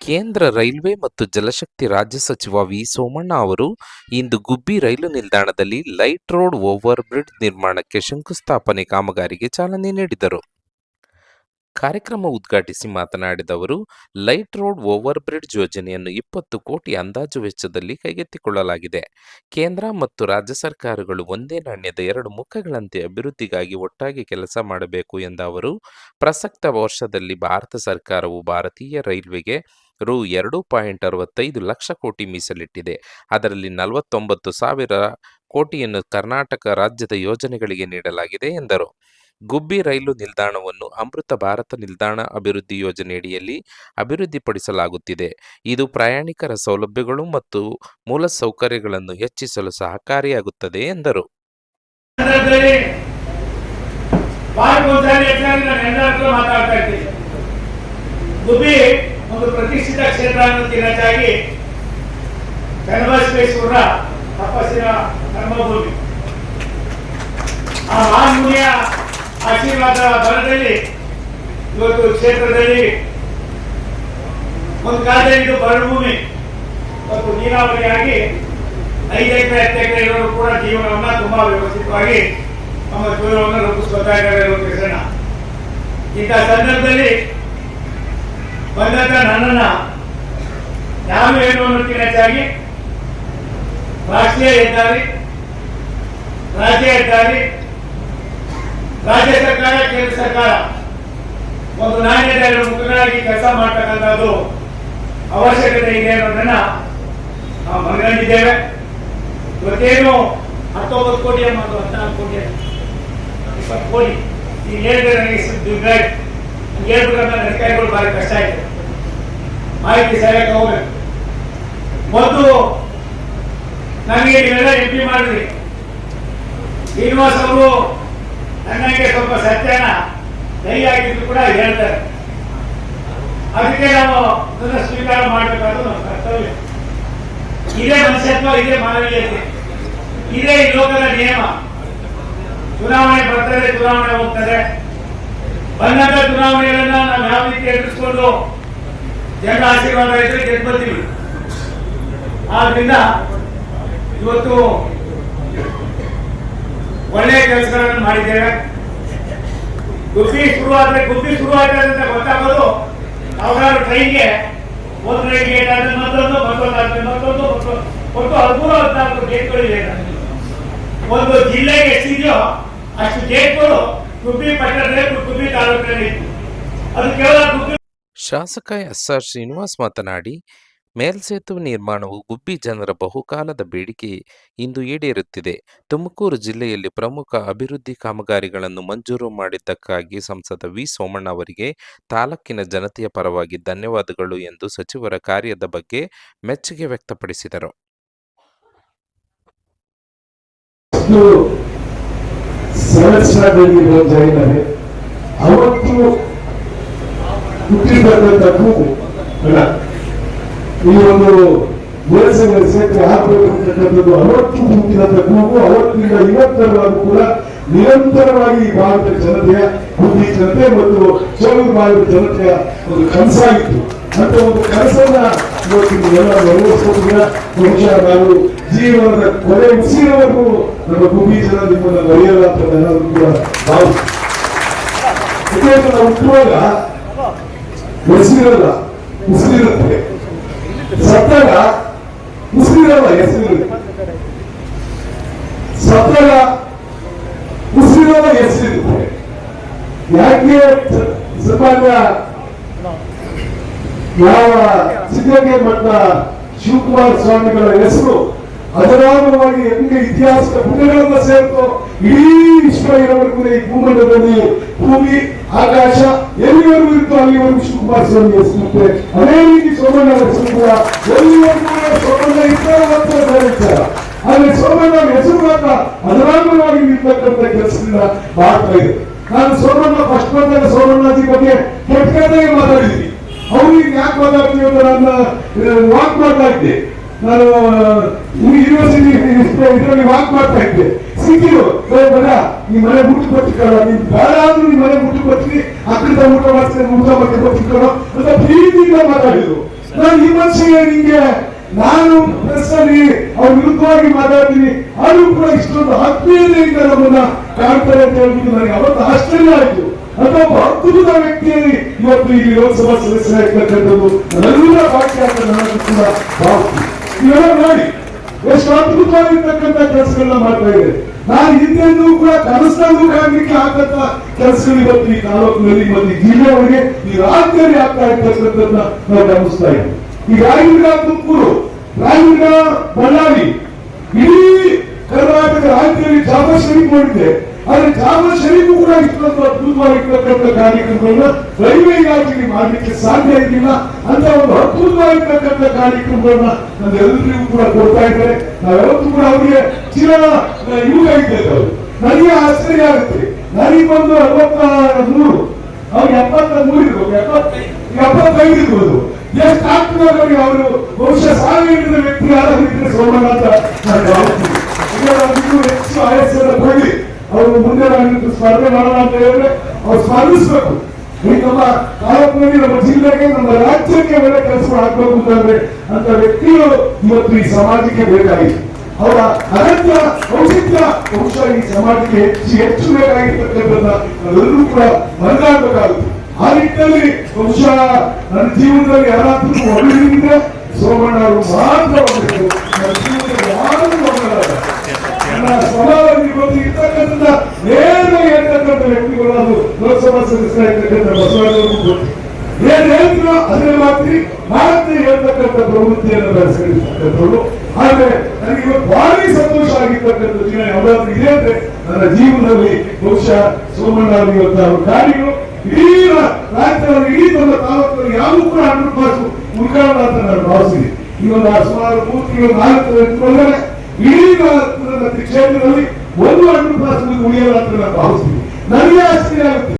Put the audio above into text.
ಕೇಂದ್ರ ರೈಲ್ವೆ ಮತ್ತು ಜಲಶಕ್ತಿ ರಾಜ್ಯ ಸಚಿವ ವಿ. ಸೋಮಣ್ಣ ಅವರು ಇಂದು ಗುಬ್ಬಿ ರೈಲು ನಿಲ್ದಾಣದಲ್ಲಿ ಲೈಟ್ ರೋಡ್ ಓವರ್ ಬ್ರಿಡ್ಜ್ ನಿರ್ಮಾಣಕ್ಕೆ ಶಂಕುಸ್ಥಾಪನೆ ಕಾಮಗಾರಿಗೆ ಚಾಲನೆ ನೀಡಿದರು. ಕಾರ್ಯಕ್ರಮ ಉದ್ಘಾಟಿಸಿ ಮಾತನಾಡಿದ ಅವರು, ಲೈಟ್ ರೋಡ್ ಓವರ್ ಬ್ರಿಡ್ಜ್ ಯೋಜನೆಯನ್ನು ಇಪ್ಪತ್ತು ಕೋಟಿ ಅಂದಾಜು ವೆಚ್ಚದಲ್ಲಿ ಕೈಗೆತ್ತಿಕೊಳ್ಳಲಾಗಿದೆ. ಕೇಂದ್ರ ಮತ್ತು ರಾಜ್ಯ ಸರ್ಕಾರಗಳು ಒಂದೇ ನಾಣ್ಯದ ಎರಡು ಮುಖಗಳಂತೆ ಅಭಿವೃದ್ಧಿಗಾಗಿ ಒಟ್ಟಾಗಿ ಕೆಲಸ ಮಾಡಬೇಕು ಎಂದ ಅವರು, ಪ್ರಸಕ್ತ ವರ್ಷದಲ್ಲಿ ಭಾರತ ಸರ್ಕಾರವು ಭಾರತೀಯ ರೈಲ್ವೆಗೆ ರು ಎರಡು ಪಾಯಿಂಟ್ ಅರವತ್ತೈದು ಲಕ್ಷ ಕೋಟಿ ಮೀಸಲಿಟ್ಟಿದೆ. ಅದರಲ್ಲಿ ನಲವತ್ತೊಂಬತ್ತು ಸಾವಿರ ಕೋಟಿಯನ್ನು ಕರ್ನಾಟಕ ರಾಜ್ಯದ ಯೋಜನೆಗಳಿಗೆ ನೀಡಲಾಗಿದೆ ಎಂದರು. ಗುಬ್ಬಿ ರೈಲು ನಿಲ್ದಾಣವನ್ನು ಅಮೃತ ಭಾರತ ನಿಲ್ದಾಣ ಅಭಿವೃದ್ಧಿ ಯೋಜನೆಯಡಿಯಲ್ಲಿ ಅಭಿವೃದ್ಧಿಪಡಿಸಲಾಗುತ್ತಿದೆ. ಇದು ಪ್ರಯಾಣಿಕರ ಸೌಲಭ್ಯಗಳು ಮತ್ತು ಮೂಲಸೌಕರ್ಯಗಳನ್ನು ಹೆಚ್ಚಿಸಲು ಸಹಕಾರಿಯಾಗುತ್ತದೆ ಎಂದರು. ಗುಬ್ಬಿ ಒಂದು ಪ್ರತಿಷ್ಠಿತ ಕ್ಷೇತ್ರ ಅನ್ನೋದಕ್ಕೆ ಹೆಚ್ಚಾಗಿ ಚನ್ನಬಸವೇಶ್ವರ ತಪಸ್ಸಿನ ಕರ್ಮಭೂಮಿ ಆ ಮಹಾಮುನಿಯ ಆಶೀರ್ವಾದ ಬಲದಲ್ಲಿ ಇವತ್ತು ಕ್ಷೇತ್ರದಲ್ಲಿ ಒಂದು ಕಾಲದಲ್ಲಿ ಇದು ಬರಭೂಮಿ ಮತ್ತು ನೀರಾವರಿಯಾಗಿ ಐದು ಎಕರೆ, ಹತ್ತು ಎಕರೆ ಇರೋರು ಕೂಡ ಜೀವನವನ್ನ ತುಂಬಾ ವ್ಯವಸ್ಥಿತವಾಗಿ ನಮ್ಮ ಜೀವನವನ್ನು ರೂಪಿಸ್ಕೊತಾ ಇದ್ದಾರೆ ಇಂತಹ ಸಂದರ್ಭದಲ್ಲಿ ಬಂದಂತ ನನ್ನನ್ನ. ನಾನು ಏನು ಅನ್ನೋದಕ್ಕಿಂತ ಹೆಚ್ಚಾಗಿ? ರಾಷ್ಟ್ರೀಯ ಹೆದ್ದಾರಿ, ರಾಜ್ಯ ಹೆದ್ದಾರಿ, ರಾಜ್ಯ ಸರ್ಕಾರ, ಕೇಂದ್ರ ಸರ್ಕಾರ. ಒಂದು ನಾಣ್ಯದ ಮುಖಗಳಾಗಿ ಕೆಲಸ ಮಾಡ್ತಕ್ಕಂಥದ್ದು ಅವಶ್ಯಕತೆ ಇದೆ ಅನ್ನೋದನ್ನ ನಾವು ಮನಗಂಡಿದ್ದೇವೆ. ಇವತ್ತೇನು ಹತ್ತೊಂಬತ್ತು ಕೋಟಿ ಮತ್ತು ಹದಿನಾಲ್ಕು ಕೋಟಿ ಇಪ್ಪತ್ತು ಕೋಟಿ. ಈಗ ಹೇಳಿದ್ರೆ ನನಗೆ ಇಷ್ಟು ಹಂಗೆ ಅಧಿಕಾರಿಗಳು ಭಾರಿ ಕಷ್ಟ ಆಯ್ತು ಮಾಹಿತಿ ಸರಿಯಾಗಿ ಹೋಗ್ಬೇಕು ಒಂದು ನನಗೆ ನೀವೆಲ್ಲ ಎಂ ಪಿ ಮಾಡಿದ್ರಿ. ಶ್ರೀನಿವಾಸ್ ಅವರು ನನಗೆ ಸ್ವಲ್ಪ ಸತ್ಯನ ಕೈ ಆಗಿದ್ದು ಕೂಡ ಹೇಳ್ತಾರೆ. ಅದಕ್ಕೆ ನಾವು ಅದನ್ನು ಸ್ವೀಕಾರ ಮಾಡಬೇಕಾದ್ರು ನಮ್ಮ ಕರ್ತವ್ಯ. ಇದೇ ಮನುಷ್ಯತ್ವ, ಇದೇ ಮಾನವೀಯತೆ. ಇದೇ ಲೋಕದ ನಿಯಮ. ಚುನಾವಣೆ ಬರ್ತದೆ ಚುನಾವಣೆ ಹೋಗ್ತದೆ ಬಂದಂತ ಚುನಾವಣೆಗಳನ್ನ ನಾವು ಯಾವ ರೀತಿ ಎದುರಿಸಿಕೊಂಡು ಜನರ ಆಶೀರ್ವಾದ ಇದ್ರೆ ಗೆದ್ಬರ್ತೀವಿ ಆದ್ರಿಂದ ಇವತ್ತು ಒಳ್ಳೆಯ ಕೆಲಸಗಳನ್ನು ಮಾಡಿದ್ದೇವೆ. ಗುಬ್ಬಿ ಶುರುವಾದ್ರೆ ಗುಬ್ಬಿ ಶುರು ಅಂತ ಗೊತ್ತಾಗೋದು ಯಾವ್ದಾದ್ರು ಟ್ರೈನ್ಗೆ ಒಂದು ರೈಲ್ಗೆ ಏನಾದ್ರೆ ಮತ್ತೊಂದು ಮತ್ತೊಂದು ಮತ್ತೊಂದು ಒಟ್ಟು ಹದಿಮೂರು ಹದಿನಾಲ್ಕು ಗೇಟ್ಗಳಿವೆ ಒಂದು ಜಿಲ್ಲೆಗೆ ಎಷ್ಟಿದೆಯೋ ಅಷ್ಟು ಗೇಟ್ಗಳು ಶಾಸಕ ಎಸ್ಆರ್ ಶ್ರೀನಿವಾಸ್ ಮಾತನಾಡಿ ಮೇಲ್ಸೇತುವೆ ನಿರ್ಮಾಣವು ಗುಬ್ಬಿ ಜನರ ಬಹುಕಾಲದ ಬೇಡಿಕೆ ಇಂದು ಈಡೇರುತ್ತಿದೆ. ತುಮಕೂರು ಜಿಲ್ಲೆಯಲ್ಲಿ ಪ್ರಮುಖ ಅಭಿವೃದ್ಧಿ ಕಾಮಗಾರಿಗಳನ್ನು ಮಂಜೂರು ಮಾಡಿದ್ದಕ್ಕಾಗಿ ಸಂಸದ ವಿ ಸೋಮಣ್ಣ ಅವರಿಗೆ ತಾಲೂಕಿನ ಜನತೆಯ ಪರವಾಗಿ ಧನ್ಯವಾದಗಳು ಎಂದು ಸಚಿವರ ಕಾರ್ಯದ ಬಗ್ಗೆ ಮೆಚ್ಚುಗೆ ವ್ಯಕ್ತಪಡಿಸಿದರು. ಸೆಲೆಕ್ಷನ್ ಇದ್ದಾರೆ ಅವತ್ತು ಹುಟ್ಟಿರ್ತಕ್ಕಂಥ ಕೂಗು ಅಲ್ಲ, ಈ ಒಂದು ಕ್ಷೇತ್ರ ಹಾಕಬೇಕು ಅಂತಕ್ಕಂಥದ್ದು ಅವತ್ತು ಹುಟ್ಟಿದಂತ ಕೂಗು ಅವತ್ತಿಂದ ಇವತ್ತರವರೆಗೂ ಕೂಡ ನಿರಂತರವಾಗಿ ಈ ಭಾರತದ ಜನತೆಯ ಬುದ್ಧಿ ಜನತೆ ಮತ್ತು ಸೋಲು ಭಾಗದ ಜನತೆಯ ಒಂದು ಕನಸಾಗಿತ್ತು ಅಂತ ಒಂದು ಕನಸನ್ನ ಇವತ್ತಿನ ನೆರವೇರಿಸೋದಿಲ್ಲ ಬಹುಶಃ ನಾವು ಜೀವನದ ಕೊನೆ ಉಸಿರವರೆಗೂ ನಮ್ಮ ಭೂಮಿ ಜನ ನಿಮ್ಮನ್ನ ಮರೆಯಲ್ಲ ಅಂತ ನಾನು ಕೂಡ ಭಾವಿಸ್ತೀನಿ ನಾವು ಹುಟ್ಟುವಾಗ ಹೆಸರಿರಲ್ಲ ಉಸಿರಿರುತ್ತೆ. ಸತ್ತಾಗ ಉಸಿರಿರಲ್ಲ ಹೆಸರಿರುತ್ತೆ ಸತ್ತಾಗ ಉಸಿರಿರಲ್ಲ ಎಷ್ಟಿರುತ್ತೆ ಯಾಕೆ ಸಮಾಜ ಯಾವ ಸಿದ್ಧಗೆ ಮಠ ಶಿವಕುಮಾರ ಸ್ವಾಮಿಗಳ ಹೆಸರು ಅದರಾಗವಾಗಿ ಹೆಂಗೆ ಇತಿಹಾಸದ ಪುಟಗಳನ್ನ ಸೇರ್ತು ಇಡೀ ವಿಶ್ವ ಇರೋವರೆಗೂ ಈ ಭೂಮಂಡಲದಲ್ಲಿ ಭೂಮಿ, ಆಕಾಶ ಎಲ್ಲಿವರೆಗೂ ಇತ್ತು ಅಲ್ಲಿವರೆಗೂ ಶಿವಕುಮಾರ ಸ್ವಾಮಿ ಹೆಸರಿರುತ್ತೆ ಅದೇ ರೀತಿ ಸೋಮಣ್ಣ ಹೆಸರು ಕೂಡ ಎಲ್ಲಿವರೆಗೂ ಸೋಮಣ್ಣ ಇದ್ದಾರೆ. ಆದ್ರೆ ಸೋಮಣ್ಣ ಹೆಸರು ಮಾತ್ರ ಅನುರಾಮವಾಗಿ ನಿಂತಕ್ಕಂಥ ಕೆಲಸದಿಂದ ಮಾಡ್ತಾ ಇದೆ ನಾನು ಸೋಮಣ್ಣ ಫಸ್ಟ್ ಬಂದಾಗ ಸೋಮಣ್ಣಜಿ ಬಗ್ಗೆ ಕೆಟ್ಟದಾಗಿ ಮಾತಾಡಿದ್ದೀನಿ. ಅವ್ರಿಗೆ ಯಾಕೆ ಮಾತಾಡ್ತೀವಿ ಅಂತ ನನ್ನ ವಾಕ್ ಮಾಡ್ತಾ ಇದ್ದೆ. ನಾನು ಯೂನಿವರ್ಸಿಟಿ ಇದರಲ್ಲಿ ವಾಕ್ ಮಾಡ್ತಾ ಇದ್ದೆ. ಸಿಕ್ಕಿರು ಬರ ಈ ಮನೆ ಮುಟ್ಟು ಕೊಟ್ಟಿಕೊಳ್ಳ ನೀನ್ ಬೇಡ ಆದ್ರೂ ಈ ಮನೆ ಮುಟ್ಟು ಕೊಟ್ಟಿ ಅಕ್ಕಂತ ಊಟ ಮಾಡ್ತೀನಿ, ಊಟ ಮಾಡಿ ಕೊಟ್ಟಿಕೊಳ್ಳೋ ಅಂತ ಪ್ರೀತಿಯಿಂದ ಮಾತಾಡಿದ್ರು. ನಾನು ಈ ಮನುಷ್ಯ ನಿಂಗೆ ನಾನು ಪ್ರಶ್ನೆ, ಅವ್ರ ವಿರುದ್ಧವಾಗಿ ಮಾತಾಡ್ತೀನಿ. ಅದು ಕೂಡ ಇಷ್ಟೊಂದು ಆತ್ಮೀಯತೆಯಿಂದ ನಮ್ಮನ್ನ ಕಾಣ್ತಾರೆ ಅಂತ ಹೇಳ್ಬಿಟ್ಟು ನನಗೆ ಅವತ್ತು ಆಶ್ಚರ್ಯ ಆಯ್ತು. ಒಬ್ಬ ಅದ್ಭುತ ವ್ಯಕ್ತಿಯಲ್ಲಿ ಇವತ್ತು ಇಲ್ಲಿ ಲೋಕಸಭಾ ಸದಸ್ಯರಾಗಿರ್ತಕ್ಕಂಥದ್ದು ನನ್ನೆಲ್ಲ ಭಾಗ್ಯ ಅಂತ ನಾನು ಕೂಡ ಭಾವಿಸ್ತೀನಿ. ಇವೆಲ್ಲ ನೋಡಿ, ಎಷ್ಟು ಅದ್ಭುತವಾಗಿರ್ತಕ್ಕಂಥ ಕೆಲಸಗಳನ್ನ ಮಾಡ್ತಾ ಇದೆ ನಾನು ಹಿಂದೆಂದೂ ಕೂಡ ಕನಸಲ್ಲೂ ಕಾಣಲಿಕ್ಕೆ ಆಗತ್ತ ಕೆಲಸಗಳು ಇವತ್ತು ಈ ತಾಲೂಕಿನಲ್ಲಿ ಮತ್ತು ಜಿಲ್ಲೆಯವರಿಗೆ ಈ ರಾಜ್ಯದಲ್ಲಿ ಆಗ್ತಾ ಇರ್ತಕ್ಕಂಥದ್ದನ್ನ ನಾವು ಗಮನಿಸ್ತಾ ಇದ್ದೀವಿ. ಈ ರಾಯನಗರ ತುಮಕೂರು ರಾಯನಗರ ಬಳ್ಳಾರಿ, ಇಡೀ ಕರ್ನಾಟಕ ರಾಜ್ಯದಲ್ಲಿ ಜಾಬ ಶರೀಫ್ ಮಾಡಿದೆ ಆದ್ರೆ ಜಾಬ ಶರೀಫ್ ಕೂಡ ಇಷ್ಟೊಂದು ಅದ್ಭುತವಾಗಿರ್ತಕ್ಕಂಥ ಕಾರ್ಯಕ್ರಮಗಳನ್ನ ರೈಲ್ವೆ ಇಲಾಖೆಯಲ್ಲಿ ಮಾಡಲಿಕ್ಕೆ ಸಾಧ್ಯ ಆಗಿಲ್ಲ ಅಂತ ಒಂದು ಅದ್ಭುತವಾಗಿರ್ತಕ್ಕಂಥ ಕಾರ್ಯಕ್ರಮಗಳನ್ನ ಎಲ್ಲರಿಗೂ ಕೂಡ ಕೊಡ್ತಾ ಇದ್ದಾರೆ. ನಾವೆವತ್ತು ಕೂಡ ಅವರಿಗೆ ಚಿರ ಯುಗ ಇದ್ದೇವೆ ಅವರು. ನನಗೆ ಆಶ್ಚರ್ಯ ಆಗುತ್ತೆ. ನನಗೆ ಬಂದು ಅರವತ್ತ ಮೂರು, ಅವ್ರಿಗೆ ಎಪ್ಪತ್ತ ಮೂರು ಇರ್ಬೋದು. ಎಪ್ಪತ್ತೈದು ಇರ್ಬೋದು. ಎಷ್ಟು ಆಗ್ತದೆ ಅವರು ಬಹುಶಃ ಸಾವಿರದ ವ್ಯಕ್ತಿ ಯಾರಾದ್ರೂ ಇದ್ರೆ ಸೋಮಣ್ಣ ಅಂತ ನಾನು ಹೆಚ್ಚು ಆಯಸ್ಸನ್ನು ಕೊಡಿ ಅವರು ಮುಂದೆ ನಾನು ಸ್ಪರ್ಧೆ ಮಾಡೋಣ ಅಂತ ಹೇಳಿದ್ರೆ ಅವ್ರು ಸ್ಪರ್ಧಿಸ್ಬೇಕು ಈ ನಮ್ಮ ತಾಲೂಕಿನಲ್ಲಿ ನಮ್ಮ ಜಿಲ್ಲೆಗೆ, ನಮ್ಮ ರಾಜ್ಯಕ್ಕೆ ಒಳ್ಳೆ ಕೆಲಸ ಆಗ್ಬೇಕು ಅಂತಂದ್ರೆ ಅಂತ ವ್ಯಕ್ತಿಗಳು ಇವತ್ತು ಈ ಸಮಾಜಕ್ಕೆ ಬೇಕಾಗಿದೆ. ಅವರ ಅಗತ್ಯ ಔಚಿತ್ಯ ಬಹುಶಃ ಈ ಸಮಾಜಕ್ಕೆ ಹೆಚ್ಚು ಹೆಚ್ಚು ಬೇಕಾಗಿರ್ತಕ್ಕಂಥದ್ದನ್ನ ನಾವೆಲ್ಲರೂ ಕೂಡ ಮನಗಾಡಬೇಕಾಗುತ್ತೆ ಆ ಬಹುಶಃ ನನ್ನ ಜೀವನದಲ್ಲಿ ಯಾರಾದ್ರೂ ಒಳ್ಳೆಯದಿದ್ರೆ ಸೋಮಣ್ಣ ಅವರು ಮಾತ್ರ ಒಳ್ಳೆಯದು ನನ್ನ ಜೀವನದಲ್ಲಿ ಯಾರು ನನ್ನ ಸ್ವಭಾವದಲ್ಲಿ ಇವತ್ತು ಇರ್ತಕ್ಕಂಥ ನೇರವಾಗಿ ಹೇಳ್ತಕ್ಕಂಥ ವ್ಯಕ್ತಿಗಳು ಅದು ಲೋಕಸಭಾ ಸದಸ್ಯರಾಗಿರ್ತಕ್ಕಂಥ ಬಸವರಾಜರು ಗೊತ್ತು ಏನ್ ಹೇಳ್ತೀರೋ ಅದೇ ಮಾತ್ರಿ ಮಾತ್ರ ಹೇಳ್ತಕ್ಕಂಥ ಪ್ರವೃತ್ತಿಯನ್ನು ಬೆಳೆಸಿರ್ತಕ್ಕಂಥವ್ರು ಆದ್ರೆ ನನಗೆ ಇವತ್ತು ಭಾರಿ ಸಂತೋಷ ಆಗಿರ್ತಕ್ಕಂಥ ದಿನ ಯಾವ್ದಾದ್ರು ಇದೆ ಅಂದ್ರೆ ನನ್ನ ಜೀವನದಲ್ಲಿ ಬಹುಶಃ ಸೋಮಣ್ಣ ಇವತ್ತು ಅವ್ರ ಕಾರ್ಯಗಳು ಇಡೀ ರಾಜ್ಯದಲ್ಲಿ ಇಡೀ ನಮ್ಮ ತಾಲೂಕಿನಲ್ಲಿ ಯಾವ ಕೂಡ ಹಂಡ್ರೆಡ್ ಪರ್ಸೆಂಟ್ ಉಳ್ಕೊಳ್ಳ ಅಂತ ನಾನು ಸುಮಾರು ಮೂರು ತಿಂಗಳು ನಾಲ್ಕು ತಿಂಗಳು ಇಡೀ ಕ್ಷೇತ್ರದಲ್ಲಿ ಒಂದು ಹಂಡ್ರೆಡ್ ಪರ್ಸೆಂಟ್ ಉಳಿಯಲ್ಲ ಅಂತ ನಾನು ಭಾವಿಸ್ತೀನಿ. ನನಗೆ ಆಶ್ಚರ್ಯ ಆಗುತ್ತೆ.